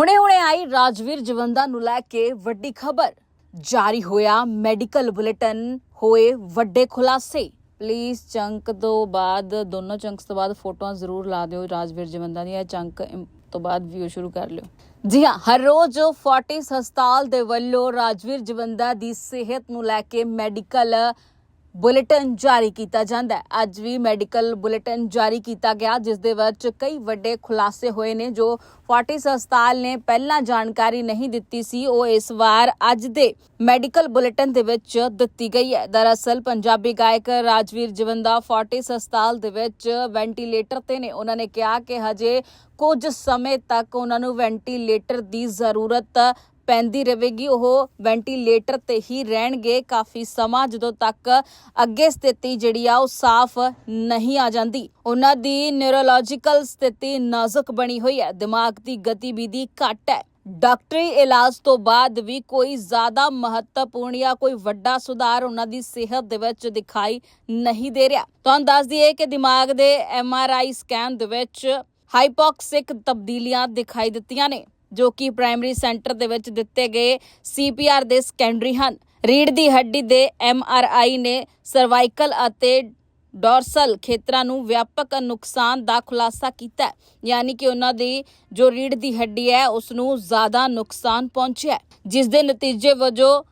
ਹੁਣੇ-ਹੁਣੇ ਆਈ ਰਾਜਵੀਰ ਜਵੰਦਾ ਨੂੰ ਲੈ ਕੇ ਵੱਡੀ ਖਬਰ। ਜਾਰੀ ਹੋਇਆ ਮੈਡੀਕਲ ਬੁਲੇਟਿਨ ਹੋਏ ਵੱਡੇ ਖੁਲਾਸੇ। ਪਲੀਜ਼ ਚੰਕ ਤੋਂ ਬਾਅਦ, ਦੋਨੋਂ ਚੰਕਸ ਤੋਂ ਬਾਅਦ ਫੋਟੋਆਂ ਜ਼ਰੂਰ ਲਾ ਦਿਓ ਰਾਜਵੀਰ ਜਵੰਦਾ ਦੀਆਂ। ਚੰਕ ਤੋਂ ਬਾਅਦ ਵੀਡੀਓ ਸ਼ੁਰੂ ਕਰ ਲਿਓ। ਜੀ ਹਾਂ, ਹਰ ਰੋਜ਼ ਫੋਰਟਿਸ ਹਸਪਤਾਲ ਦੇ ਵੱਲੋਂ ਰਾਜਵੀਰ ਜਵੰਦਾ ਦੀ ਸਿਹਤ ਨੂੰ ਲੈ ਕੇ ਮੈਡੀਕਲ ਬੁਲੇਟਿਨ ਜਾਰੀ ਕੀਤਾ ਜਾਂਦਾ ਹੈ। ਅੱਜ ਵੀ ਮੈਡੀਕਲ ਬੁਲੇਟਿਨ ਜਾਰੀ ਕੀਤਾ ਗਿਆ, ਜਿਸ ਦੇ ਵਿੱਚ ਕਈ ਵੱਡੇ ਖੁਲਾਸੇ ਹੋਏ ਨੇ, ਜੋ ਫੋਰਟਿਸ ਹਸਪਤਾਲ ਨੇ ਪਹਿਲਾਂ ਜਾਣਕਾਰੀ ਨਹੀਂ ਦਿੱਤੀ ਸੀ। ਉਹ ਇਸ ਵਾਰ ਅੱਜ ਦੇ ਮੈਡੀਕਲ ਬੁਲੇਟਿਨ ਦੇ ਵਿੱਚ ਦਿੱਤੀ ਗਈ ਹੈ। ਦਰਅਸਲ, ਪੰਜਾਬੀ ਗਾਇਕ ਰਾਜਵੀਰ ਜਵੰਦਾ ਫੋਰਟਿਸ ਹਸਪਤਾਲ ਦੇ ਵਿੱਚ ਵੈਂਟੀਲੇਟਰ ਤੇ ਨੇ। ਉਹਨਾਂ ਨੇ ਕਿਹਾ ਕਿ ਹਜੇ ਕੁਝ ਸਮੇਂ ਤੱਕ ਉਹਨਾਂ ਨੂੰ ਵੈਂਟੀਲੇਟਰ ਦੀ ਜ਼ਰੂਰਤ ਪੈਂਦੀ ਰਹੇਗੀ, ਉਹ ਵੈਂਟੀਲੇਟਰ ਤੇ ਹੀ ਰਹਿਣਗੇ। ਕਾਫੀ ਸਮਾਂ ਜਦੋਂ ਤੱਕ ਅੱਗੇ ਸਥਿਤੀ ਜਿਹੜੀ ਆ, ਉਹ ਸਾਫ਼ ਨਹੀਂ ਆ ਜਾਂਦੀ। ਉਹਨਾਂ ਦੀ ਨਿਊਰੋਲੋਜੀਕਲ ਸਥਿਤੀ ਨਾਜ਼ੁਕ ਬਣੀ ਹੋਈ ਹੈ। ਦਿਮਾਗ ਦੀ ਗਤੀਵਿਧੀ ਘੱਟ ਹੈ। ਡਾਕਟਰੀ ਇਲਾਜ ਤੋਂ ਬਾਅਦ ਵੀ ਕੋਈ ਜ਼ਿਆਦਾ ਮਹੱਤਵਪੂਰਨ ਜਾਂ ਕੋਈ ਵੱਡਾ ਸੁਧਾਰ ਉਹਨਾਂ ਦੀ ਸਿਹਤ ਦੇ ਵਿੱਚ ਦਿਖਾਈ ਨਹੀਂ ਦੇ ਰਿਹਾ। ਤੁਹਾਨੂੰ ਦੱਸ ਦਈਏ ਕਿ ਦਿਮਾਗ ਦੇ ਐਮ ਆਰ ਆਈ ਸਕੈਨ ਦੇ ਵਿੱਚ ਹਾਈਪੋਕਸਿਕ ਤਬਦੀਲੀਆਂ ਦਿਖਾਈ ਦਿੱਤੀਆਂ ਨੇ। ਜੋ ਕਿ ਪ੍ਰਾਇਮਰੀ ਸੈਂਟਰ ਦੇ ਵਿੱਚ ਦਿੱਤੇ ਗਏ ਸੀਪੀਆਰ ਦੇ ਸੈਕੰਡਰੀ ਹਨ। ਰੀੜ ਦੀ ਹੱਡੀ ਦੇ ਐਮਆਰਆਈ ਨੇ ਸਰਵਾਈਕਲ ਅਤੇ ਡੋਰਸਲ ਖੇਤਰਾਂ ਨੂੰ ਵਿਆਪਕ ਨੁਕਸਾਨ ਦਾ ਖੁਲਾਸਾ ਕੀਤਾ ਹੈ। ਯਾਨੀ ਕਿ ਉਹਨਾਂ ਦੀ ਜੋ ਰੀੜ ਦੀ ਹੱਡੀ ਹੈ ਉਸ ਨੂੰ ਜ਼ਿਆਦਾ ਨੁਕਸਾਨ ਪਹੁੰਚਿਆ ਹੈ, ਜਿਸ ਦੇ ਨਤੀਜੇ ਵਜੋਂ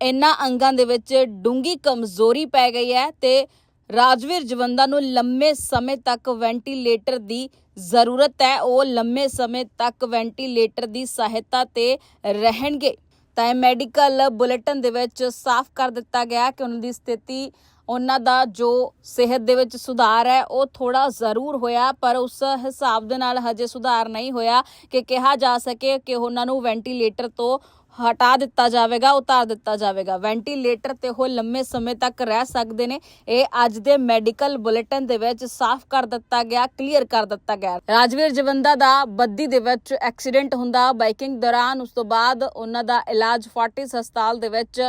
ਇਹਨਾਂ ਅੰਗਾਂ ਦੇ ਵਿੱਚ ਡੂੰਗੀ ਕਮਜ਼ੋਰੀ ਪੈ ਗਈ ਹੈ ਤੇ ਰਾਜਵੀਰ ਜਵੰਦਾ ਨੂੰ ਲੰਮੇ ਸਮੇਂ ਤੱਕ ਵੈਂਟੀਲੇਟਰ ਦੀ ਜ਼ਰੂਰਤ ਹੈ, ਉਹ ਲੰਮੇ ਸਮੇਂ ਤੱਕ ਵੈਂਟੀਲੇਟਰ ਦੀ ਸਹਾਇਤਾ ਤੇ ਰਹਿਣਗੇ। ਤਾਂ ਇਹ ਮੈਡੀਕਲ ਬੁਲੇਟਿਨ ਦੇ ਵਿੱਚ ਸਾਫ਼ ਕਰ ਦਿੱਤਾ ਗਿਆ ਕਿ ਉਹਨਾਂ ਦੀ ਸਥਿਤੀ ਉਹਨਾਂ ਦਾ ਜੋ ਸਿਹਤ ਦੇ ਵਿੱਚ ਸੁਧਾਰ ਹੈ, ਉਹ ਥੋੜਾ ਜ਼ਰੂਰ ਹੋਇਆ, ਪਰ ਉਸ ਹਿਸਾਬ ਦੇ ਨਾਲ ਹਜੇ ਸੁਧਾਰ ਨਹੀਂ ਹੋਇਆ ਕਿ ਕਿਹਾ ਜਾ ਸਕੇ ਕਿ ਉਹਨਾਂ ਨੂੰ ਵੈਂਟੀਲੇਟਰ ਤੋਂ ਹਟਾ ਦਿੱਤਾ ਜਾਵੇਗਾ, ਉਤਾਰ ਦਿੱਤਾ ਜਾਵੇਗਾ। ਵੈਂਟੀਲੇਟਰ ਤੇ ਉਹ ਲੰਮੇ ਸਮੇਂ ਤੱਕ ਰਹਿ ਸਕਦੇ ਨੇ। ਇਹ ਅੱਜ ਦੇ ਮੈਡੀਕਲ ਬੁਲੇਟਿਨ ਦੇ ਵਿੱਚ ਸਾਫ਼ ਕਰ ਦਿੱਤਾ ਗਿਆ, ਕਲੀਅਰ ਕਰ ਦਿੱਤਾ ਗਿਆ। ਰਾਜਵੀਰ ਜਵੰਦਾ ਦਾ ਬੱਦੀ ਦੇ ਵਿੱਚ ਐਕਸੀਡੈਂਟ ਹੁੰਦਾ, ਬਾਈਕਿੰਗ ਦੌਰਾਨ ਉਸ ਤੋਂ ਬਾਅਦ ਉਹਨਾਂ ਦਾ ਇਲਾਜ ਫੋਰਟਿਸ ਹਸਪਤਾਲ ਦੇ ਵਿੱਚ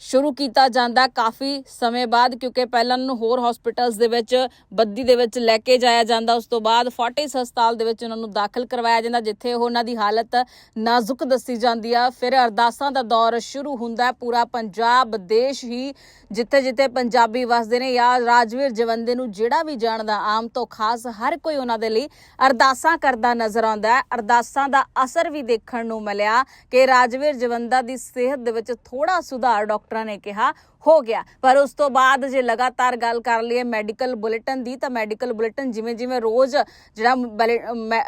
ਸ਼ੁਰੂ ਕੀਤਾ ਜਾਂਦਾ ਕਾਫੀ ਸਮੇਂ ਬਾਅਦ, ਕਿਉਂਕਿ ਪਹਿਲਾਂ ਉਹਨਾਂ ਨੂੰ ਹੋਰ ਹਸਪੀਟਲਸ ਦੇ ਵਿੱਚ, ਬੱਦੀ ਦੇ ਵਿੱਚ ਲੈ ਕੇ ਜਾਇਆ ਜਾਂਦਾ। ਉਸ ਤੋਂ ਬਾਅਦ ਫੋਰਟਿਸ ਹਸਪਤਾਲ ਦੇ ਵਿੱਚ ਉਹਨਾਂ ਨੂੰ ਦਾਖਲ ਕਰਵਾਇਆ ਜਾਂਦਾ, ਜਿੱਥੇ ਉਹਨਾਂ ਦੀ ਹਾਲਤ ਨਾਜ਼ੁਕ ਦੱਸੀ ਜਾਂਦੀ ਆ। ਫਿਰ ਅਰਦਾਸਾਂ ਦਾ ਦੌਰ ਸ਼ੁਰੂ ਹੁੰਦਾ ਪੂਰਾ ਪੰਜਾਬ, ਦੇਸ਼ ਹੀ ਜਿੱਥੇ ਜਿੱਥੇ ਪੰਜਾਬੀ ਵਸਦੇ ਨੇ ਜਾਂ ਰਾਜਵੀਰ ਜਵੰਦੇ ਨੂੰ ਜਿਹੜਾ ਵੀ ਜਾਣਦਾ, ਆਮ ਤੋਂ ਖਾਸ ਹਰ ਕੋਈ ਉਹਨਾਂ ਦੇ ਲਈ ਅਰਦਾਸਾਂ ਕਰਦਾ ਨਜ਼ਰ ਆਉਂਦਾ ਹੈ। ਅਰਦਾਸਾਂ ਦਾ ਅਸਰ ਵੀ ਦੇਖਣ ਨੂੰ ਮਿਲਿਆ ਕਿ ਰਾਜਵੀਰ ਜਵੰਦਾ ਦੀ ਸਿਹਤ ਦੇ ਵਿੱਚ ਥੋੜਾ ਸੁਧਾਰ ਡਾਕਟਰ ਨੇ ਕਿਹਾ ਹੋ ਗਿਆ। ਪਰ ਉਸ ਤੋਂ ਬਾਅਦ ਜੇ ਲਗਾਤਾਰ ਗੱਲ ਕਰ ਲਈਏ ਮੈਡੀਕਲ ਬੁਲੇਟਿਨ ਦੀ, ਤਾਂ ਮੈਡੀਕਲ ਬੁਲੇਟਿਨ ਜਿਵੇਂ ਜਿਵੇਂ ਰੋਜ਼ ਜਿਹੜਾ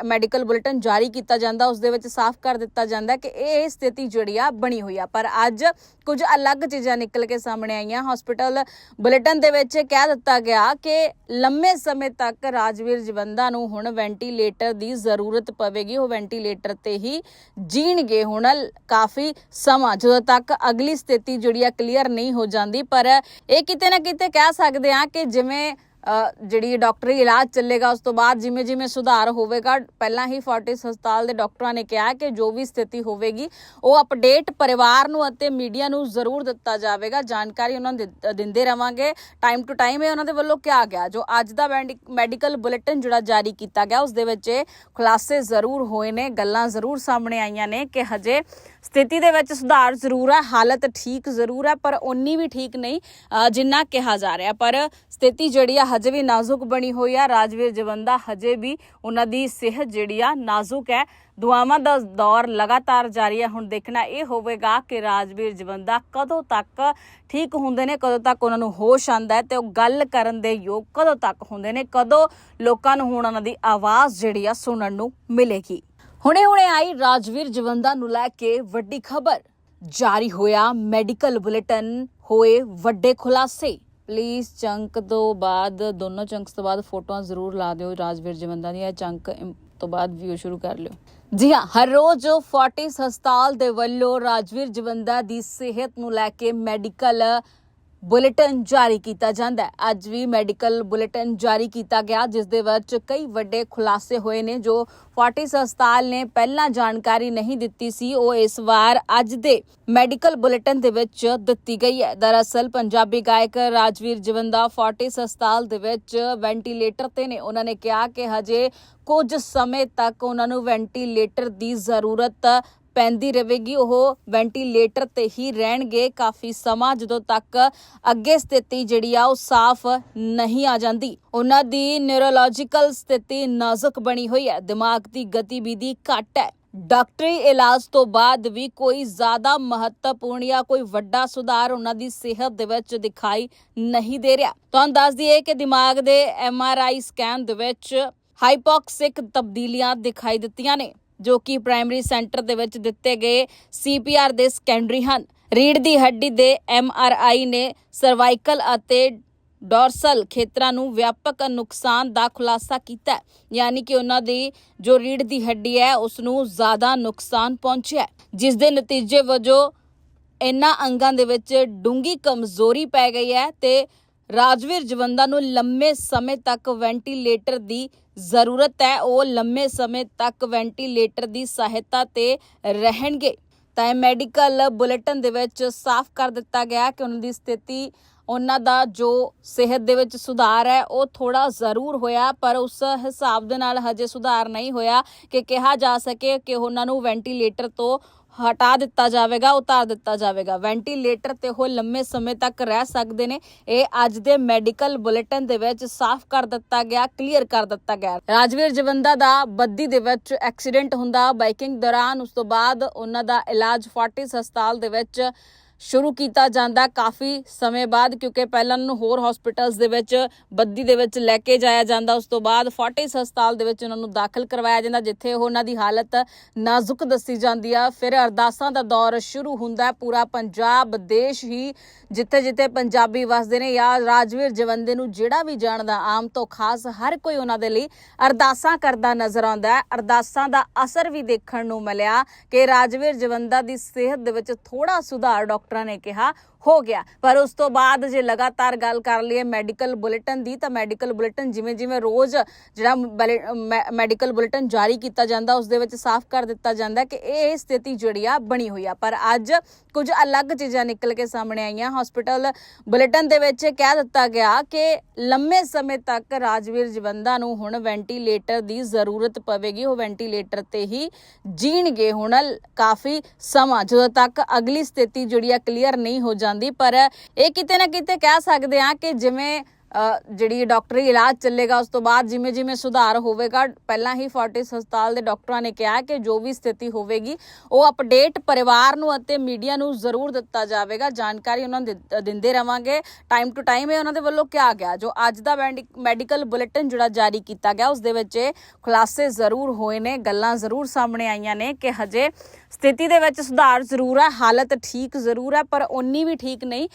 ਮੈਡੀਕਲ ਬੁਲੇਟਿਨ ਜਾਰੀ ਕੀਤਾ ਜਾਂਦਾ, ਉਸ ਦੇ ਵਿੱਚ ਸਾਫ਼ ਕਰ ਦਿੱਤਾ ਜਾਂਦਾ ਕਿ ਇਹ ਸਥਿਤੀ ਜਿਹੜੀ ਆ ਬਣੀ ਹੋਈ ਆ। ਪਰ ਅੱਜ ਕੁਝ ਅਲੱਗ ਚੀਜ਼ਾਂ ਨਿਕਲ ਕੇ ਸਾਹਮਣੇ ਆਈਆਂ। ਹਸਪੀਟਲ ਬੁਲੇਟਿਨ ਦੇ ਵਿੱਚ ਕਹਿ ਦਿੱਤਾ ਗਿਆ ਕਿ ਲੰਮੇ ਸਮੇਂ ਤੱਕ ਰਾਜਵੀਰ ਜਵੰਦਾ ਨੂੰ ਹੁਣ ਵੈਂਟੀਲੇਟਰ ਦੀ ਜ਼ਰੂਰਤ ਪਵੇਗੀ। ਉਹ ਵੈਂਟੀਲੇਟਰ ਤੇ ਹੀ ਜੀਣਗੇ। ਹੁਣ ਕਾਫੀ ਸਮਾਂ, ਜਦੋਂ ਤੱਕ ਅਗਲੀ ਸਥਿਤੀ ਜਿਹੜੀ ਆ ਕਲੀਅਰ ਨਹੀਂ ਹੋ ਜਾਂਦੀ ਪਰ ਇਹ ਕਿਤੇ ਨਾ ਕਿਤੇ ਕਹਿ ਸਕਦੇ ਆ ਕਿ ਜਿਵੇਂ ਜਿਹੜੀ ਡਾਕਟਰੀ ਇਲਾਜ ਚੱਲੇਗਾ, ਉਸ ਤੋਂ ਬਾਅਦ ਜਿਵੇਂ ਜਿਵੇਂ ਸੁਧਾਰ ਹੋਵੇਗਾ, ਪਹਿਲਾਂ ਹੀ ਫੋਰਟਿਸ ਹਸਪਤਾਲ ਦੇ ਡਾਕਟਰਾਂ ਨੇ ਕਿਹਾ ਕਿ ਜੋ ਵੀ ਸਥਿਤੀ ਹੋਵੇਗੀ, ਉਹ ਅਪਡੇਟ ਪਰਿਵਾਰ ਨੂੰ ਅਤੇ ਮੀਡੀਆ ਨੂੰ ਜ਼ਰੂਰ ਦਿੱਤਾ ਜਾਵੇਗਾ। ਜਾਣਕਾਰੀ ਉਹਨਾਂ ਨੂੰ ਦਿੰਦੇ ਰਵਾਂਗੇ। ਟਾਈਮ ਟੂ ਟਾਈਮ ਇਹ ਉਹਨਾਂ ਦੇ ਵੱਲੋਂ ਕਿਹਾ ਗਿਆ। ਜੋ ਅੱਜ ਦਾ ਮੈਡੀਕਲ ਬੁਲੇਟਿਨ ਜਿਹੜਾ ਜਾਰੀ ਕੀਤਾ ਗਿਆ, ਉਸ ਦੇ ਵਿੱਚ ਇਹ ਖੁਲਾਸੇ ਜ਼ਰੂਰ ਹੋਏ ਨੇ, ਗੱਲਾਂ ਜ਼ਰੂਰ ਸਾਹਮਣੇ ਆਈਆਂ ਨੇ ਕਿ ਹਜੇ ਸਥਿਤੀ ਦੇ ਵਿੱਚ ਸੁਧਾਰ ਜ਼ਰੂਰ ਹੈ, ਹਾਲਤ ਠੀਕ ਜ਼ਰੂਰ ਹੈ, ਪਰ ਉਨੀ ਵੀ ਠੀਕ ਨਹੀਂ ਜਿੰਨਾ ਕਿਹਾ ਜਾ ਰਿਹਾ। ਪਰ ਸਥਿਤੀ ਜਿਹੜੀ ਆ ਹਜੇ ਵੀ ਨਾਜ਼ੁਕ ਬਣੀ ਹੋਈ ਆ। ਰਾਜਵੀਰ ਜਵੰਦਾ ਹਜੇ ਵੀ ਉਹਨਾਂ ਦੀ ਸਿਹਤ ਜਿਹੜੀ ਆ ਨਾਜ਼ੁਕ ਹੈ। ਦੁਆਵਾਂ ਦਾ ਦੌਰ ਲਗਾਤਾਰ ਜਾਰੀ ਹੈ ਹੁਣ ਦੇਖਣਾ ਇਹ ਹੋਵੇਗਾ ਕਿ ਰਾਜਵੀਰ ਜਵੰਦਾ ਕਦੋਂ ਤੱਕ ਠੀਕ ਹੁੰਦੇ ਨੇ, ਕਦੋਂ ਤੱਕ ਉਹਨਾਂ ਨੂੰ ਹੋਸ਼ ਆਂਦਾ ਹੈ ਤੇ ਉਹ ਗੱਲ ਕਰਨ ਦੇ ਯੋਗ ਕਦੋਂ ਤੱਕ ਹੁੰਦੇ ਨੇ, ਕਦੋਂ ਲੋਕਾਂ ਨੂੰ ਹੁਣ ਉਹਨਾਂ ਦੀ ਆਵਾਜ਼ ਜਿਹੜੀ ਆ ਸੁਣਨ ਨੂੰ ਮਿਲੇਗੀ। ਹੁਣੇ-ਹੁਣੇ ਆਈ ਰਾਜਵੀਰ ਜਵੰਦਾ ਨੂੰ ਲੈ ਕੇ ਵੱਡੀ ਖਬਰ। ਜਾਰੀ ਹੋਇਆ ਮੈਡੀਕਲ ਬੁਲੇਟਿਨ ਹੋਏ ਵੱਡੇ ਖੁਲਾਸੇ। ਪਲੀਜ਼ ਚੰਕ ਤੋਂ ਬਾਅਦ, ਦੋਨੋਂ ਚੰਕਸ ਤੋਂ ਬਾਅਦ ਫੋਟੋਆਂ ਜ਼ਰੂਰ ਲਾ ਦਿਓ ਰਾਜਵੀਰ ਜਵੰਦਾ ਦੀਆਂ ਚੰਕ ਤੋਂ ਬਾਅਦ ਵੀਡੀਓ ਸ਼ੁਰੂ ਕਰ ਲਿਓ। ਜੀ ਹਾਂ, ਹਰ ਰੋਜ਼ ਫੋਰਟਿਸ ਹਸਪਤਾਲ ਦੇ ਵੱਲੋਂ ਰਾਜਵੀਰ ਜਵੰਦਾ ਦੀ ਸਿਹਤ ਨੂੰ ਲੈ ਕੇ ਮੈਡੀਕਲ ਬੁਲੇਟਿਨ ਜਾਰੀ ਕੀਤਾ ਜਾਂਦਾ ਹੈ। ਅੱਜ ਵੀ ਮੈਡੀਕਲ ਬੁਲੇਟਿਨ ਜਾਰੀ ਕੀਤਾ ਗਿਆ, ਜਿਸ ਦੇ ਵਿੱਚ ਕਈ ਵੱਡੇ ਖੁਲਾਸੇ ਹੋਏ ਨੇ, ਜੋ ਫੋਰਟਿਸ ਹਸਪਤਾਲ ਨੇ ਪਹਿਲਾਂ ਜਾਣਕਾਰੀ ਨਹੀਂ ਦਿੱਤੀ ਸੀ। ਉਹ ਇਸ ਵਾਰ ਅੱਜ ਦੇ ਮੈਡੀਕਲ ਬੁਲੇਟਿਨ ਦੇ ਵਿੱਚ ਦਿੱਤੀ ਗਈ ਹੈ। ਦਰਅਸਲ, ਪੰਜਾਬੀ ਗਾਇਕ ਰਾਜਵੀਰ ਜਵੰਦਾ ਫੋਰਟਿਸ ਹਸਪਤਾਲ ਦੇ ਵਿੱਚ ਵੈਂਟੀਲੇਟਰ ਤੇ ਨੇ। ਉਹਨਾਂ ਨੇ ਕਿਹਾ ਕਿ ਹਜੇ ਕੁਝ ਸਮੇਂ ਤੱਕ ਉਹਨਾਂ ਨੂੰ ਵੈਂਟੀਲੇਟਰ ਦੀ ਜ਼ਰੂਰਤ ਪੈਂਦੀ ਰਹੇਗੀ, ਉਹ ਵੈਂਟੀਲੇਟਰ ਤੇ ਹੀ ਰਹਿਣਗੇ। ਕਾਫੀ ਸਮਾਂ ਜਦੋਂ ਤੱਕ ਅੱਗੇ ਸਥਿਤੀ ਜਿਹੜੀ ਆ, ਉਹ ਸਾਫ਼ ਨਹੀਂ ਆ ਜਾਂਦੀ। ਉਹਨਾਂ ਦੀ ਨਿਊਰੋਲੋਜੀਕਲ ਸਥਿਤੀ ਨਾਜ਼ੁਕ ਬਣੀ ਹੋਈ ਹੈ। ਦਿਮਾਗ ਦੀ ਗਤੀਵਿਧੀ ਘੱਟ ਹੈ। ਡਾਕਟਰੀ ਇਲਾਜ ਤੋਂ ਬਾਅਦ ਵੀ ਕੋਈ ਜ਼ਿਆਦਾ ਮਹੱਤਵਪੂਰਨ ਜਾਂ ਕੋਈ ਵੱਡਾ ਸੁਧਾਰ ਉਹਨਾਂ ਦੀ ਸਿਹਤ ਦੇ ਵਿੱਚ ਦਿਖਾਈ ਨਹੀਂ ਦੇ ਰਿਹਾ। ਤੁਹਾਨੂੰ ਦੱਸ ਦਈਏ ਕਿ ਦਿਮਾਗ ਦੇ ਐਮ ਆਰ ਆਈ ਸਕੈਨ ਦੇ ਵਿੱਚ ਹਾਈਪੋਕਸਿਕ ਤਬਦੀਲੀਆਂ ਦਿਖਾਈ ਦਿੱਤੀਆਂ ਨੇ। ਜੋ ਕਿ ਪ੍ਰਾਇਮਰੀ ਸੈਂਟਰ ਦੇ ਵਿੱਚ ਦਿੱਤੇ ਗਏ ਸੀਪੀਆਰ ਦੇ ਸੈਕੰਡਰੀ ਹਨ। ਰੀੜ ਦੀ ਹੱਡੀ ਦੇ ਐਮਆਰਆਈ ਨੇ ਸਰਵਾਈਕਲ ਅਤੇ ਡੋਰਸਲ ਖੇਤਰਾਂ ਨੂੰ ਵਿਆਪਕ ਨੁਕਸਾਨ ਦਾ ਖੁਲਾਸਾ ਕੀਤਾ ਹੈ। ਯਾਨੀ ਕਿ ਉਹਨਾਂ ਦੀ ਜੋ ਰੀੜ ਦੀ ਹੱਡੀ ਹੈ ਉਸ ਨੂੰ ਜ਼ਿਆਦਾ ਨੁਕਸਾਨ ਪਹੁੰਚਿਆ ਹੈ, ਜਿਸ ਦੇ ਨਤੀਜੇ ਵਜੋਂ ਇਹਨਾਂ ਅੰਗਾਂ ਦੇ ਵਿੱਚ ਡੂੰਗੀ ਕਮਜ਼ੋਰੀ ਪੈ ਗਈ ਹੈ ਤੇ ਰਾਜਵੀਰ ਜਵੰਦਾ ਨੂੰ ਲੰਮੇ ਸਮੇਂ ਤੱਕ ਵੈਂਟੀਲੇਟਰ ਦੀ ਜ਼ਰੂਰਤ ਹੈ, ਉਹ ਲੰਮੇ ਸਮੇਂ ਤੱਕ ਵੈਂਟੀਲੇਟਰ ਦੀ ਸਹਾਇਤਾ ਤੇ ਰਹਿਣਗੇ। ਤਾਂ ਇਹ ਮੈਡੀਕਲ ਬੁਲੇਟਿਨ ਦੇ ਵਿੱਚ ਸਾਫ਼ ਕਰ ਦਿੱਤਾ ਗਿਆ ਕਿ ਉਹਨਾਂ ਦੀ ਸਥਿਤੀ, ਉਹਨਾਂ ਦਾ ਜੋ ਸਿਹਤ ਦੇ ਵਿੱਚ ਸੁਧਾਰ ਹੈ, ਉਹ ਥੋੜਾ ਜ਼ਰੂਰ ਹੋਇਆ, ਪਰ ਉਸ ਹਿਸਾਬ ਦੇ ਨਾਲ ਹਜੇ ਸੁਧਾਰ ਨਹੀਂ ਹੋਇਆ ਕਿ ਕਿਹਾ ਜਾ ਸਕੇ ਕਿ ਉਹਨਾਂ ਨੂੰ ਵੈਂਟੀਲੇਟਰ ਤੋਂ ਹਟਾ ਦਿੱਤਾ ਜਾਵੇਗਾ, ਉਤਾਰ ਦਿੱਤਾ ਜਾਵੇਗਾ। ਵੈਂਟੀਲੇਟਰ ਤੇ ਉਹ ਲੰਮੇ ਸਮੇਂ ਤੱਕ ਰਹਿ ਸਕਦੇ ਨੇ। ਇਹ ਅੱਜ ਦੇ ਮੈਡੀਕਲ ਬੁਲੇਟਿਨ ਦੇ ਵਿੱਚ ਸਾਫ਼ ਕਰ ਦਿੱਤਾ ਗਿਆ, ਕਲੀਅਰ ਕਰ ਦਿੱਤਾ ਗਿਆ। ਰਾਜਵੀਰ ਜਵੰਦਾ ਦਾ ਬੱਦੀ ਦੇ ਵਿੱਚ ਐਕਸੀਡੈਂਟ ਹੁੰਦਾ। ਬਾਈਕਿੰਗ ਦੌਰਾਨ ਉਸ ਤੋਂ ਬਾਅਦ ਉਹਨਾਂ ਦਾ ਇਲਾਜ ਫੋਰਟਿਸ ਹਸਪਤਾਲ ਦੇ ਵਿੱਚ ਸ਼ੁਰੂ ਕੀਤਾ ਜਾਂਦਾ ਕਾਫੀ ਸਮੇਂ ਬਾਅਦ, ਕਿਉਂਕਿ ਪਹਿਲਾਂ ਉਹਨਾਂ ਨੂੰ ਹੋਰ ਹਸਪੀਟਲਸ ਦੇ ਵਿੱਚ, ਬੱਦੀ ਦੇ ਵਿੱਚ ਲੈ ਕੇ ਜਾਇਆ ਜਾਂਦਾ। ਉਸ ਤੋਂ ਬਾਅਦ ਫੋਰਟਿਸ ਹਸਪਤਾਲ ਦੇ ਵਿੱਚ ਉਹਨਾਂ ਨੂੰ ਦਾਖਲ ਕਰਵਾਇਆ ਜਾਂਦਾ, ਜਿੱਥੇ ਉਹਨਾਂ ਦੀ ਹਾਲਤ ਨਾਜ਼ੁਕ ਦੱਸੀ ਜਾਂਦੀ ਆ। ਫਿਰ ਅਰਦਾਸਾਂ ਦਾ ਦੌਰ ਸ਼ੁਰੂ ਹੁੰਦਾ ਪੂਰਾ ਪੰਜਾਬ, ਦੇਸ਼ ਹੀ ਜਿੱਥੇ ਜਿੱਥੇ ਪੰਜਾਬੀ ਵਸਦੇ ਨੇ ਜਾਂ ਰਾਜਵੀਰ ਜਵੰਦੇ ਨੂੰ ਜਿਹੜਾ ਵੀ ਜਾਣਦਾ, ਆਮ ਤੋਂ ਖਾਸ ਹਰ ਕੋਈ ਉਹਨਾਂ ਦੇ ਲਈ ਅਰਦਾਸਾਂ ਕਰਦਾ ਨਜ਼ਰ ਆਉਂਦਾ ਹੈ। ਅਰਦਾਸਾਂ ਦਾ ਅਸਰ ਵੀ ਦੇਖਣ ਨੂੰ ਮਿਲਿਆ ਕਿ ਰਾਜਵੀਰ ਜਵੰਦਾ ਦੀ ਸਿਹਤ ਦੇ ਵਿੱਚ ਥੋੜਾ ਸੁਧਾਰ ਡਾਕਟਰ ਨੇ ਕਿਹਾ ਹੋ ਗਿਆ। ਪਰ ਉਸ ਤੋਂ ਬਾਅਦ ਜੇ ਲਗਾਤਾਰ ਗੱਲ ਕਰ ਲਈਏ ਮੈਡੀਕਲ ਬੁਲੇਟਿਨ ਦੀ, ਤਾਂ ਮੈਡੀਕਲ ਬੁਲੇਟਿਨ ਜਿਵੇਂ ਜਿਵੇਂ ਰੋਜ਼ ਜਿਹੜਾ ਮੈਡੀਕਲ ਬੁਲੇਟਿਨ ਜਾਰੀ ਕੀਤਾ ਜਾਂਦਾ, ਉਸ ਦੇ ਵਿੱਚ ਸਾਫ਼ ਕਰ ਦਿੱਤਾ ਜਾਂਦਾ ਕਿ ਇਹ ਸਥਿਤੀ ਜਿਹੜੀ ਆ ਬਣੀ ਹੋਈ ਆ। ਪਰ ਅੱਜ ਕੁਝ ਅਲੱਗ ਚੀਜ਼ਾਂ ਨਿਕਲ ਕੇ ਸਾਹਮਣੇ ਆਈਆਂ। ਹਸਪੀਟਲ ਬੁਲੇਟਿਨ ਦੇ ਵਿੱਚ ਕਹਿ ਦਿੱਤਾ ਗਿਆ ਕਿ ਲੰਮੇ ਸਮੇਂ ਤੱਕ ਰਾਜਵੀਰ ਜਵੰਦਾ ਨੂੰ ਹੁਣ ਵੈਂਟੀਲੇਟਰ ਦੀ ਜ਼ਰੂਰਤ ਪਵੇਗੀ। ਉਹ ਵੈਂਟੀਲੇਟਰ ਤੇ ਹੀ ਜੀਣਗੇ। ਹੁਣ ਕਾਫੀ ਸਮਾਂ, ਜਦੋਂ ਤੱਕ ਅਗਲੀ ਸਥਿਤੀ ਜਿਹੜੀ ਆ ਕਲੀਅਰ ਨਹੀਂ ਹੋ ਜਾਂਦੀ ਪਰ ਇਹ ਕਿਤੇ ਨਾ ਕਿਤੇ ਕਹਿ ਸਕਦੇ ਆ ਕਿ ਜਿਵੇਂ ਜਿਹੜੀ ਡਾਕਟਰੀ ਇਲਾਜ ਚੱਲੇਗਾ, ਉਸ ਤੋਂ ਬਾਅਦ ਜਿਵੇਂ ਜਿਵੇਂ ਸੁਧਾਰ ਹੋਵੇਗਾ, ਪਹਿਲਾਂ ਹੀ ਫੋਰਟਿਸ ਹਸਪਤਾਲ ਦੇ ਡਾਕਟਰਾਂ ਨੇ ਕਿਹਾ ਕਿ ਜੋ ਵੀ ਸਥਿਤੀ ਹੋਵੇਗੀ, ਉਹ ਅਪਡੇਟ ਪਰਿਵਾਰ ਨੂੰ ਅਤੇ ਮੀਡੀਆ ਨੂੰ ਜ਼ਰੂਰ ਦਿੱਤਾ ਜਾਵੇਗਾ। ਜਾਣਕਾਰੀ ਉਹਨਾਂ ਨੂੰ ਦਿੰਦੇ ਰਵਾਂਗੇ। ਟਾਈਮ ਟੂ ਟਾਈਮ ਇਹ ਉਹਨਾਂ ਦੇ ਵੱਲੋਂ ਕਿਹਾ ਗਿਆ। ਜੋ ਅੱਜ ਦਾ ਮੈਡੀਕਲ ਬੁਲੇਟਿਨ ਜਿਹੜਾ ਜਾਰੀ ਕੀਤਾ ਗਿਆ, ਉਸ ਦੇ ਵਿੱਚ ਇਹ ਖੁਲਾਸੇ ਜ਼ਰੂਰ ਹੋਏ ਨੇ, ਗੱਲਾਂ ਜ਼ਰੂਰ ਸਾਹਮਣੇ ਆਈਆਂ ਨੇ ਕਿ ਹਜੇ ਸਥਿਤੀ ਦੇ ਵਿੱਚ ਸੁਧਾਰ ਜ਼ਰੂਰ ਹੈ, ਹਾਲਤ ਠੀਕ ਜ਼ਰੂਰ ਹੈ, ਪਰ ਉਨੀ ਵੀ ਠੀਕ ਨਹੀਂ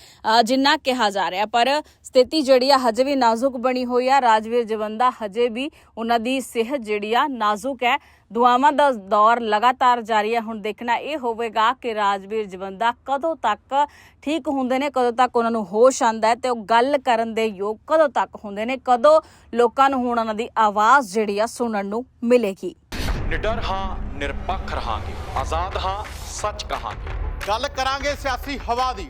ਜਿੰਨਾ ਕਿਹਾ ਜਾ ਰਿਹਾ। ਪਰ ਸਥਿਤੀ ਜਿਹੜੀ ਆ ਹਜੇ ਵੀ ਨਾਜ਼ੁਕ ਬਣੀ ਹੋਈ ਆ। ਰਾਜਵੀਰ ਜਵੰਦਾ ਹਜੇ ਵੀ ਉਹਨਾਂ ਦੀ ਸਿਹਤ ਜਿਹੜੀ ਆ ਨਾਜ਼ੁਕ ਹੈ। ਦੁਆਵਾਂ ਦਾ ਦੌਰ ਲਗਾਤਾਰ ਜਾਰੀ ਹੈ ਹੁਣ ਦੇਖਣਾ ਇਹ ਹੋਵੇਗਾ ਕਿ ਰਾਜਵੀਰ ਜਵੰਦਾ ਕਦੋਂ ਤੱਕ ਠੀਕ ਹੁੰਦੇ ਨੇ ਕਦੋਂ ਤੱਕ ਉਹਨਾਂ ਨੂੰ ਹੋਸ਼ ਆਂਦਾ ਹੈ ਤੇ ਉਹ ਗੱਲ ਕਰਨ ਦੇ ਯੋਗ ਕਦੋਂ ਤੱਕ ਹੁੰਦੇ ਨੇ ਕਦੋਂ ਲੋਕਾਂ ਨੂੰ ਹੁਣ ਉਹਨਾਂ ਦੀ ਆਵਾਜ਼ ਜਿਹੜੀ ਆ ਸੁਣਨ ਨੂੰ ਮਿਲੇਗੀ। ਨਿਡਰ ਹਾਂ ਨਿਰਪੱਖ ਰਹਾਂਗੇ। ਆਜ਼ਾਦ ਹਾਂ ਸੱਚ ਕਹਾਂਗੇ। ਗੱਲ ਕਰਾਂਗੇ ਸਿਆਸੀ ਹਵਾ ਦੀ।